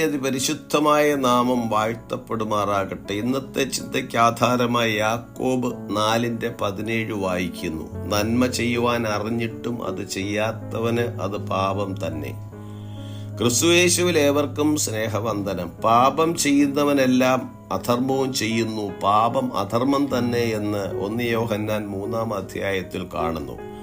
അതിപരിശുദ്ധമായ നാമം വാഴ്ത്തപ്പെടുമാറാകട്ടെ. ഇന്നത്തെ ചിന്തയ്ക്ക് ആധാരമായ യാക്കോബ് നാലിന്റെ പതിനേഴ് വായിക്കുന്നു. നന്മ ചെയ്യുവാൻ അറിഞ്ഞിട്ടും അത് ചെയ്യാത്തവന് അത് പാപം തന്നെ. ക്രിസ്തുയേശുവിൽ ഏവർക്കും സ്നേഹവന്ദനം. പാപം ചെയ്യുന്നവനെല്ലാം അധർമ്മവും ചെയ്യുന്നു. പാപം അധർമ്മം തന്നെ എന്ന് ഒന്ന് യോഹന്നാൻ മൂന്നാം അധ്യായത്തിൽ കാണുന്നു.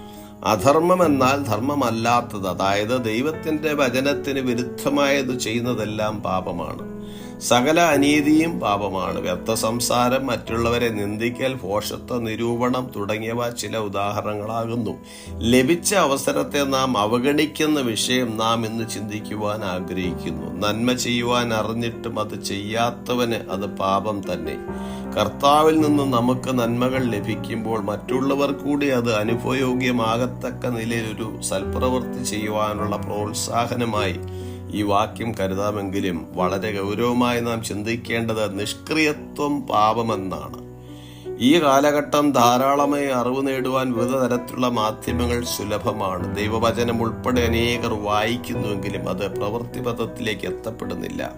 അധർമ്മം എന്നാൽ ധർമ്മമല്ലാത്തത് അതായത് ദൈവത്തിന്റെ വചനത്തിന് വിരുദ്ധമായത് ചെയ്യുന്നതെല്ലാം പാപമാണ്. സകല അനീതിയും പാപമാണ്. വ്യർത്ഥ സംസാരം മറ്റുള്ളവരെ നിന്ദിക്കൽ ഭോഷത്വ നിരൂപണം തുടങ്ങിയവ ചില ഉദാഹരണങ്ങളാകുന്നു. ലഭിച്ച അവസരത്തെ നാം അവഗണിക്കുന്ന വിഷയം നാം ഇന്ന് ചിന്തിക്കുവാൻ ആഗ്രഹിക്കുന്നു. നന്മ ചെയ്യുവാൻ അറിഞ്ഞിട്ടും അത് ചെയ്യാത്തവന് അത് പാപം തന്നെ. കർത്താവിൽ നിന്ന് നമുക്ക് നന്മകൾ ലഭിക്കുമ്പോൾ മറ്റുള്ളവർ കൂടി അത് അനുഭവയോഗ്യമാകത്തക്ക നിലയിൽ ഒരു സൽപ്രവൃത്തി ചെയ്യുവാനുള്ള പ്രോത്സാഹനമായി ഈ വാക്യം കരുതാമെങ്കിലും വളരെ ഗൗരവമായി നാം ചിന്തിക്കേണ്ടത് നിഷ്ക്രിയത്വം പാപമെന്നാണ്. ഈ കാലഘട്ടം ധാരാളമായി അറിവ് നേടുവാൻ വിവിധ തരത്തിലുള്ള മാധ്യമങ്ങൾ സുലഭമാണ്. ദൈവവചനം ഉൾപ്പെടെ അനേകർ വായിക്കുന്നുവെങ്കിലും അത് പ്രവൃത്തിപഥത്തിലേക്ക് എത്തപ്പെടുന്നില്ല.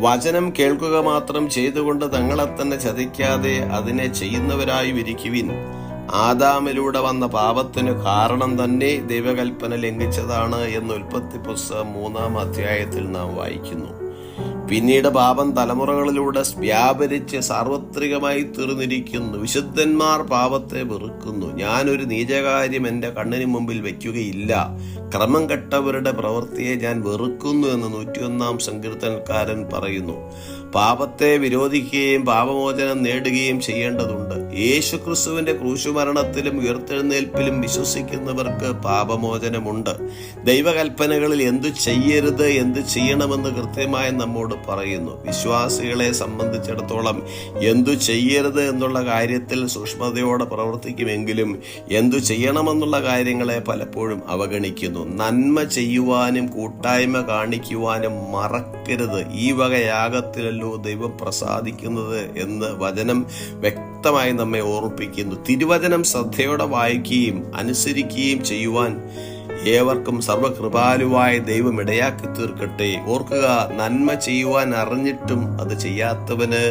വചനം കേൾക്കുക മാത്രം ചെയ്തുകൊണ്ട് തങ്ങളെ തന്നെ ചതിക്കാതെ അതിനെ ചെയ്യുന്നവരായി വിരിക്കുവിൻ ആദാമിലൂടെ വന്ന പാപത്തിന് കാരണം തന്നെ ദൈവകൽപ്പന ലംഘിച്ചതാണ് എന്ന് ഉൽപ്പത്തി പുസ്തകം മൂന്നാം അധ്യായത്തിൽ നാം വായിക്കുന്നു. പിന്നീട് പാപം തലമുറകളിലൂടെ വ്യാപരിച്ച് സാർവത്രികമായി തീർന്നിരിക്കുന്നു. വിശുദ്ധന്മാർ പാപത്തെ വെറുക്കുന്നു. ഞാനൊരു നീചകാര്യം എന്റെ കണ്ണിന് മുമ്പിൽ വയ്ക്കുകയില്ല. ക്രമം കെട്ടവരുടെ പ്രവൃത്തിയെ ഞാൻ വെറുക്കുന്നു എന്ന് നൂറ്റിയൊന്നാം സങ്കീർത്തനക്കാരൻ പറയുന്നു. പാപത്തെ വിരോധിക്കുകയും പാപമോചനം നേടുകയും ചെയ്യേണ്ടതുണ്ട്. യേശു ക്രിസ്തുവിന്റെ ക്രൂശുമരണത്തിലും ഉയർത്തെഴുന്നേൽപ്പിലും വിശ്വസിക്കുന്നവർക്ക് പാപമോചനമുണ്ട്. ദൈവകൽപ്പനകളിൽ എന്തു ചെയ്യരുത് എന്തു ചെയ്യണമെന്ന് കൃത്യമായി നമ്മോട് പറയുന്നു. വിശ്വാസികളെ സംബന്ധിച്ചിടത്തോളം എന്തു ചെയ്യരുത് എന്നുള്ള കാര്യത്തിൽ സൂക്ഷ്മതയോടെ പ്രവർത്തിക്കുമെങ്കിലും എന്തു ചെയ്യണമെന്നുള്ള കാര്യങ്ങളെ പലപ്പോഴും അവഗണിക്കുന്നു. നന്മ ചെയ്യുവാനും കൂട്ടായ്മ കാണിക്കുവാനും മറക്കരുത്. ഈ വക യാഗത്തിലല്ലോ ദൈവം പ്രസാദിക്കുന്നത് എന്ന് വചനം വ്യക്തമായി നമ്മെ ഓർപ്പിക്കുന്നു തിരുവചനം ശ്രദ്ധയോടെ വായിക്കുകയും അനുസരിക്കുകയും ചെയ്യുവാൻ ഏവർക്കും സർവകൃപാലുവായ ദൈവം ഇടയാക്കി തീർക്കട്ടെ. ഓർക്കുക നന്മ ചെയ്യുവാൻ അറിഞ്ഞിട്ടും അത് ചെയ്യാത്തവന്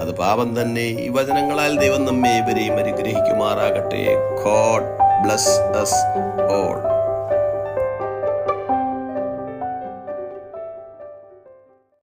അത് പാപം തന്നെ. ഈ വചനങ്ങളാൽ ദൈവം നമ്മെ ഇവരെയും അനുഗ്രഹിക്കുമാറാകട്ടെ. God bless all